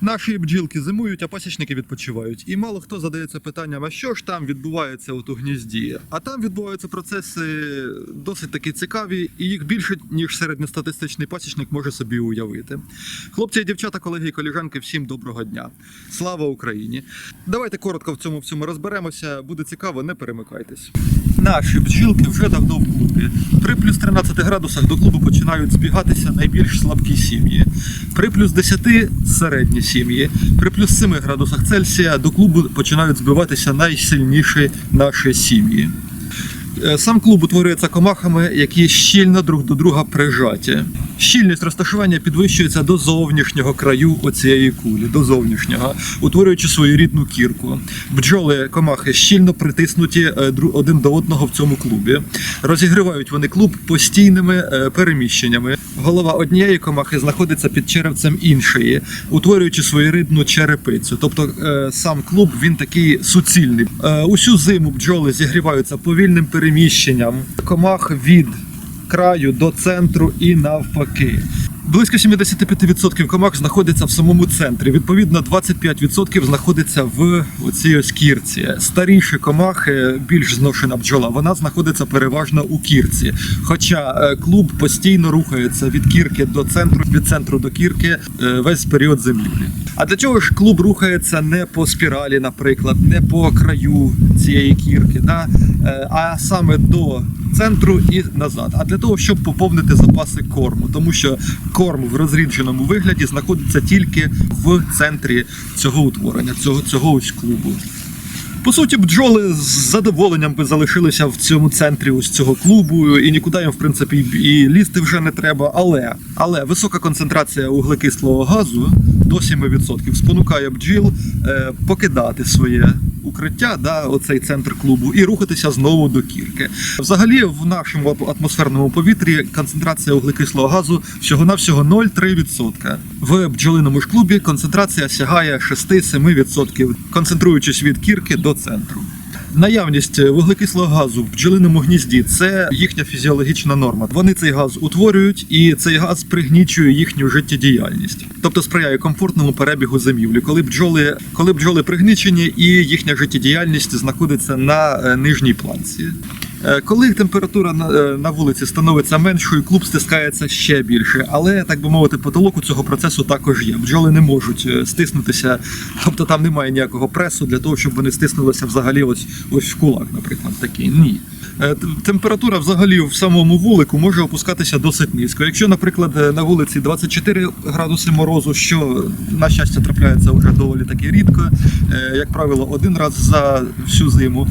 Наші бджілки зимують, а пасічники відпочивають. І мало хто задається питанням, а що ж там відбувається у гнізді? А там відбуваються процеси досить таки цікаві, і їх більше, ніж середньостатистичний пасічник може собі уявити. Хлопці дівчата, колеги і коліжанки, всім доброго дня. Слава Україні! Давайте коротко в цьому всьому розберемося. Буде цікаво, не перемикайтесь. Наші бджілки вже давно в клубі. При плюс 13 градусах до клубу починають збігатися найбільш слабкі сім'ї. При плюс 10 середні сім'ї. При плюс 7 градусах Цельсія до клубу починають збиватися найсильніші наші сім'ї. Е, Сам клуб утворюється комахами, які щільно друг до друга прижаті. Щільність розташування підвищується до зовнішнього краю оцієї кулі, до зовнішнього, утворюючи свою рідну кірку. Бджоли комахи щільно притиснуті е, один до одного в цьому клубі. Розігрівають вони клуб постійними е, переміщеннями. Голова однієї комахи знаходиться під черевцем іншої, утворюючи свою рідну черепицю. Тобто е, сам клуб він такий суцільний. Усю зиму бджоли зігріваються повільним переміщенням комах від краю до центру і навпаки. Близько 75% комах знаходиться в самому центрі. Відповідно, 25% знаходиться в оцій ось кірці. Старіші комахи, більш зношена бджола, вона знаходиться переважно у кірці. Хоча е, клуб постійно рухається від кірки до центру, від центру до кірки е, весь період зимівлі. А для чого ж клуб рухається не по спіралі, наприклад, не по краю цієї кірки, да? е, а саме до центру і назад. А для того, щоб поповнити запаси корму, тому що корм в розрідженому вигляді знаходиться тільки в центрі цього утворення, цього, цього ось клубу. По суті, бджоли з задоволенням би залишилися в цьому центрі ось цього клубу, і нікуди їм, в принципі, і лізти вже не треба. Але, але висока концентрація вуглекислого газу до 7% спонукає бджіл е, покидати своє укриття, да, оцей центр клубу, і рухатися знову до кірки. Взагалі, в нашому атмосферному повітрі концентрація вуглекислого газу всього-навсього 0,3%. В бджолиному ж клубі концентрація сягає 6-7%, концентруючись від кірки до центру. Наявність вуглекислого газу в бджолиному гнізді це їхня фізіологічна норма. Вони цей газ утворюють, і цей газ пригнічує їхню життєдіяльність, тобто сприяє комфортному перебігу зимівлі, коли бджоли, коли бджоли пригнічені і їхня життєдіяльність знаходиться на е, нижній планці. Е, Коли температура на, е, вулиці становиться меншою, клуб стискається ще більше. Але так би мовити, потолок у цього процесу також є. Бджоли не можуть е, стиснутися, тобто там немає ніякого пресу для того, щоб вони стиснулися взагалі ось ось в кулак, наприклад, такий. Ні. Температура взагалі в самому вулику може опускатися досить низько. Якщо, наприклад, на вулиці 24 градуси морозу, що на щастя трапляється вже доволі таки рідко, як правило, один раз за всю зиму,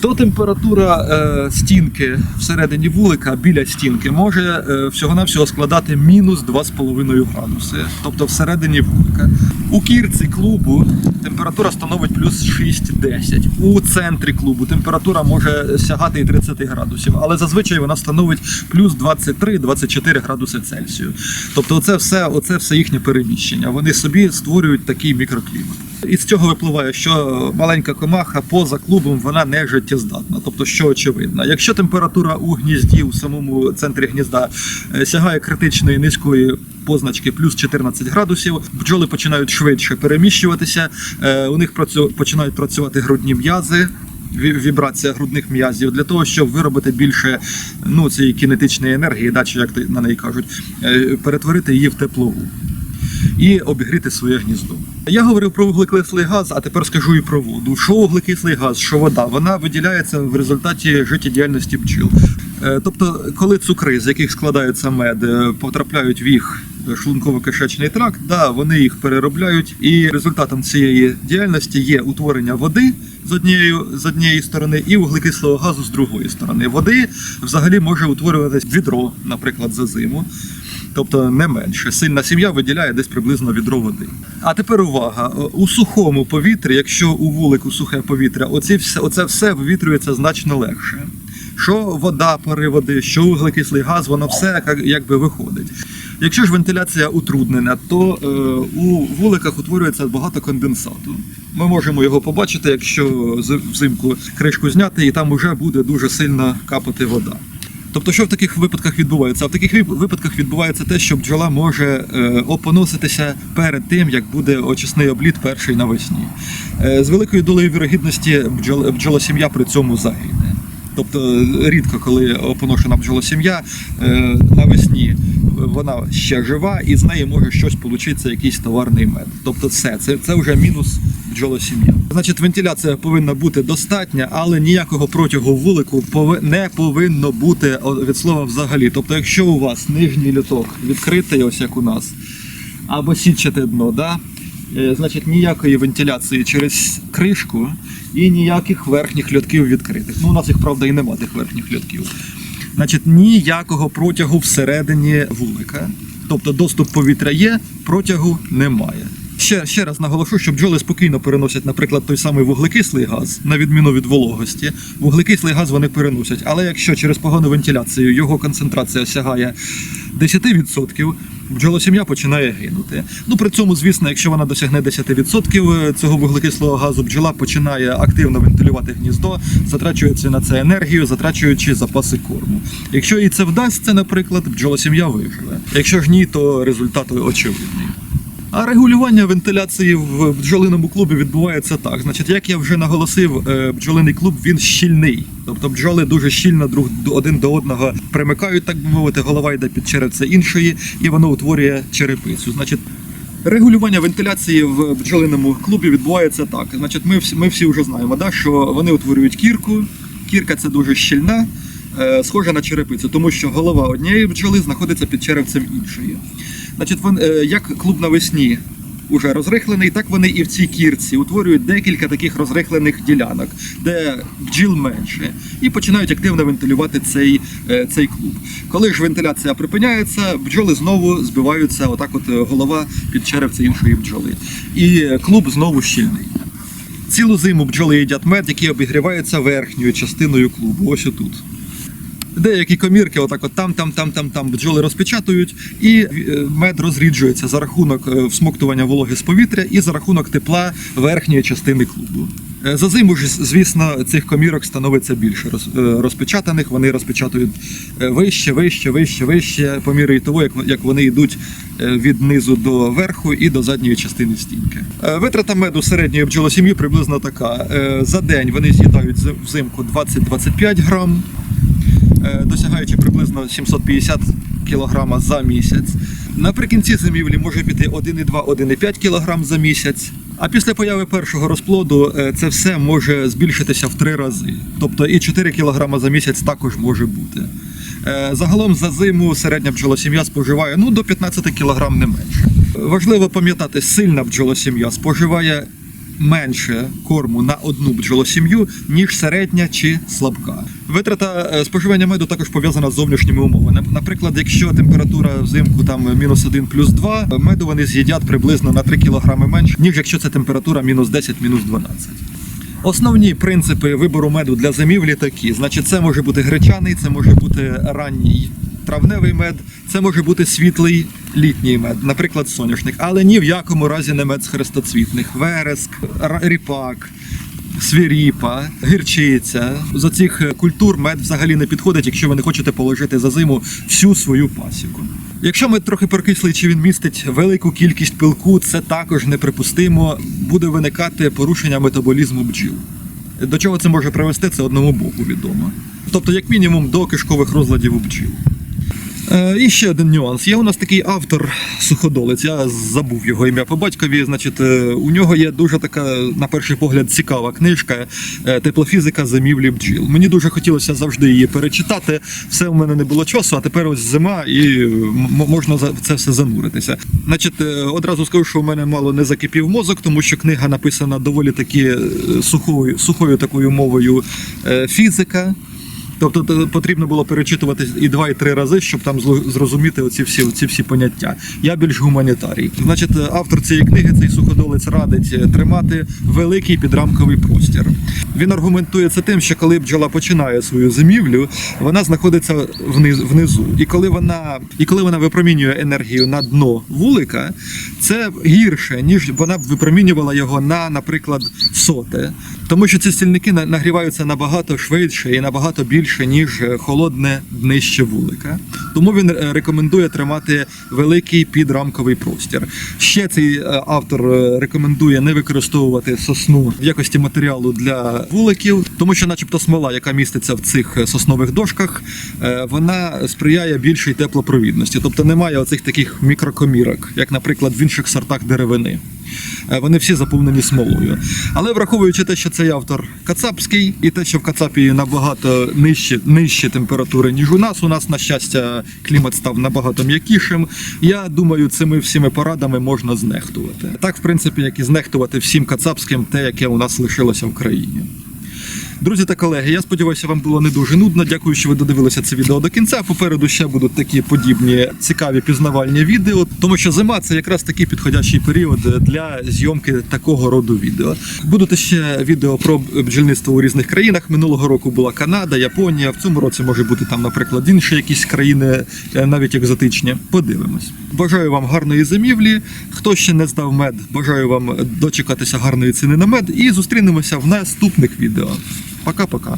то температура е, стінки всередині вулика біля стінки може е, всього-навсього складати мінус 2,5 градуси, тобто всередині вулика. У кірці клубу температура становить плюс 6-10. У центрі клубу температура може сягати і 30 градусів, але зазвичай вона становить плюс 23-24 градуси Цельсію. Тобто, оце все, оце все їхнє переміщення. Вони собі створюють такий мікроклімат. Із цього випливає, що маленька комаха поза клубом вона не життєздатна. Тобто, що очевидно, якщо температура у гнізді, у самому центрі гнізда е, сягає критичної низької позначки плюс 14 градусів, бджоли починають швидше переміщуватися, е, у них починають працювати грудні м'язи. ві- Вібрація грудних м'язів для того, щоб виробити більше ну цієї кінетичної енергії, да, чи як на неї кажуть, е, перетворити її в теплову і обігріти своє гніздо. Я говорив про вуглекислий газ, а тепер скажу і про воду. Що вуглекислий газ, що вода, вона виділяється в результаті життєдіяльності бджіл. Е, Тобто, коли цукри, з яких складається мед, е, потрапляють в їх шлунково-кишечний тракт, да, вони їх переробляють, і результатом цієї діяльності є утворення води з однієї, з однієї сторони і вуглекислого газу з другої сторони. Води взагалі може утворюватись відро, наприклад, за зиму. Тобто не менше. Сильна сім'я виділяє десь приблизно відро води. А тепер увага: у сухому повітрі, якщо у вулику сухе повітря, оці оце все вивітрюється значно легше. Що вода, пари води, що вуглекислий газ, воно все як- якби виходить. Якщо ж вентиляція утруднена, то е, у вуликах утворюється багато конденсату. Ми можемо його побачити, якщо взимку кришку зняти, і там вже буде дуже сильно капати вода. Тобто, що в таких випадках відбувається? А в таких випадках відбувається те, що бджола може е, опоноситися перед тим, як буде очисний обліт перший навесні. Е, з великою долею вірогідності бджол, бджолосім'я при цьому загине. Тобто е, рідко, коли опоношена бджолосім'я навесні вона ще жива, і з неї може щось получитися, якийсь товарний мед. Тобто, все, це, це вже мінус бджолосім'я. Значить, вентиляція повинна бути достатня, але ніякого протягу вулику не повинно бути від слова взагалі. Тобто, якщо у вас нижній люток відкритий, ось як у нас, або сітчате дно, да? Е, значить ніякої вентиляції через кришку і ніяких верхніх льотків відкритих. Ну, у нас їх, правда, і нема тих верхніх льотків. Значить, ніякого протягу всередині вулика. Тобто доступ повітря є, протягу немає. Ще, ще раз наголошу, що бджоли спокійно переносять, наприклад, той самий вуглекислий газ, на відміну від вологості. Вуглекислий газ вони переносять. Але якщо через погану вентиляцію його концентрація сягає 10%, бджолосім'я починає гинути. Ну при цьому, звісно, якщо вона досягне 10% цього вуглекислого газу, бджола починає активно вентилювати гніздо, затрачується на це енергію, затрачуючи запаси корму. Якщо їй це вдасться, наприклад, бджолосім'я виживе. Якщо ж ні, то результат очевидний. А регулювання вентиляції в бджолиному клубі відбувається так. Значить, як я вже наголосив, е, бджолиний клуб він щільний. Тобто бджоли дуже щільно друг один до одного примикають, так би мовити, голова йде під черевце іншої, і воно утворює черепицю. Значить, регулювання вентиляції в бджолиному клубі відбувається так. Значить, ми всі, ми всі вже знаємо, да, що вони утворюють кірку. Кірка це дуже щільна, е, схожа на черепицю, тому що голова однієї бджоли знаходиться під черевцем іншої. Значить, е, як клуб навесні уже розрихлений, так вони і в цій кірці утворюють декілька таких розрихлених ділянок, де бджіл менше, і починають активно вентилювати цей, е, цей клуб. Коли ж вентиляція припиняється, бджоли знову збиваються, отак, от е, голова під черевце іншої бджоли. І клуб знову щільний. Цілу зиму бджоли їдять мед, який обігрівається верхньою частиною клубу. Ось отут. Деякі комірки, отак от там, там, там, там, там бджоли розпечатують, і е, мед розріджується за рахунок е, всмоктування вологи з повітря і за рахунок тепла верхньої частини клубу. Е, За зиму ж, звісно, цих комірок становиться більше роз- розпечатаних. Вони розпечатують вище, вище, вище, вище, по мірі того, як, вони йдуть від низу до верху і до задньої частини стінки. Витрата меду середньої бджолосім'ї приблизно така. За день вони з'їдають взимку 20-25 грам досягаючи приблизно 750 кг за місяць. Наприкінці зимівлі може піти 1,2-1,5 кг за місяць. А після появи першого розплоду е, це все може збільшитися в три рази. Тобто і 4 кг за місяць також може бути. Е, Загалом за зиму середня бджолосім'я споживає ну, до 15 кг не менше. Важливо пам'ятати, сильна бджолосім'я споживає менше корму на одну бджолосім'ю, ніж середня чи слабка. Витрата е, споживання меду також пов'язана з зовнішніми умовами. Наприклад, якщо температура взимку там мінус 1 плюс 2, меду вони з'їдять приблизно на 3 кг менше, ніж якщо це температура мінус 10, мінус 12. Основні принципи вибору меду для зимівлі такі: значить, це може бути гречаний, це може бути ранній травневий мед, це може бути світлий літній мед, наприклад, соняшник, але ні в якому разі не мед з хрестоцвітних, вереск, ріпак. Свіріпа, гірчиця. З оцих е, культур мед взагалі не підходить, якщо ви не хочете положити за зиму всю свою пасіку. Якщо мед трохи прокислий, чи він містить велику кількість пилку, це також неприпустимо. Буде виникати порушення метаболізму бджіл. До чого це може привести, це одному Богу відомо. Тобто, як мінімум, до кишкових розладів у бджіл. Е, І ще один нюанс. Є у нас такий автор суходолець, я забув його ім'я по батькові. Значить, е, у нього є дуже така, на перший погляд, цікава книжка е, Теплофізика зимівлі бджіл. Мені дуже хотілося завжди її перечитати. Все в мене не було часу, а тепер ось зима і можна за це все зануритися. Значить, одразу скажу, що у мене мало не закипів мозок, тому що книга написана доволі таки сухою, сухою такою мовою фізика. Тобто потрібно було перечитувати і два, і три рази, щоб там зрозуміти оці всі, ці всі поняття. Я більш гуманітарій. Значить, е, автор цієї книги, цей суходолець, радить е, тримати великий підрамковий простір. Він аргументує це тим, що коли бджола починає свою зимівлю, вона знаходиться вниз, внизу. І коли вона, і коли вона випромінює енергію на дно вулика, це гірше, ніж вона б випромінювала його на, наприклад, соте. Тому що ці стільники нагріваються набагато швидше і набагато більше більше, ніж холодне днище вулика. Тому він е, рекомендує тримати великий підрамковий простір. Ще цей е, автор е, рекомендує не використовувати сосну в якості матеріалу для вуликів, тому що, начебто, смола, яка міститься в цих соснових дошках, вона сприяє більшій теплопровідності, тобто немає оцих таких мікрокомірок, як, наприклад, в інших сортах деревини. Е, Вони всі заповнені смолою. Але враховуючи те, що цей автор кацапський, і те, що в Кацапі набагато нижчі, нижче температури, ніж у нас. У нас, на щастя, клімат став набагато м'якішим. Я думаю, цими всіми порадами можна знехтувати. Так, в принципі, як і знехтувати всім кацапським, те, яке у нас лишилося в країні. Друзі та колеги, я сподіваюся, вам було не дуже нудно. Дякую, що ви додивилися це відео до кінця. Попереду ще будуть такі подібні цікаві пізнавальні відео, тому що зима це якраз такий підходящий період для зйомки такого роду відео. Будуть ще відео про бджільництво у різних країнах. Минулого року була Канада, Японія. В цьому році може бути там, наприклад, інші якісь країни, е, навіть екзотичні. Подивимось. Бажаю вам гарної зимівлі. Хто ще не здав мед, бажаю вам дочекатися гарної ціни на мед і зустрінемося в наступних відео. Пока-пока.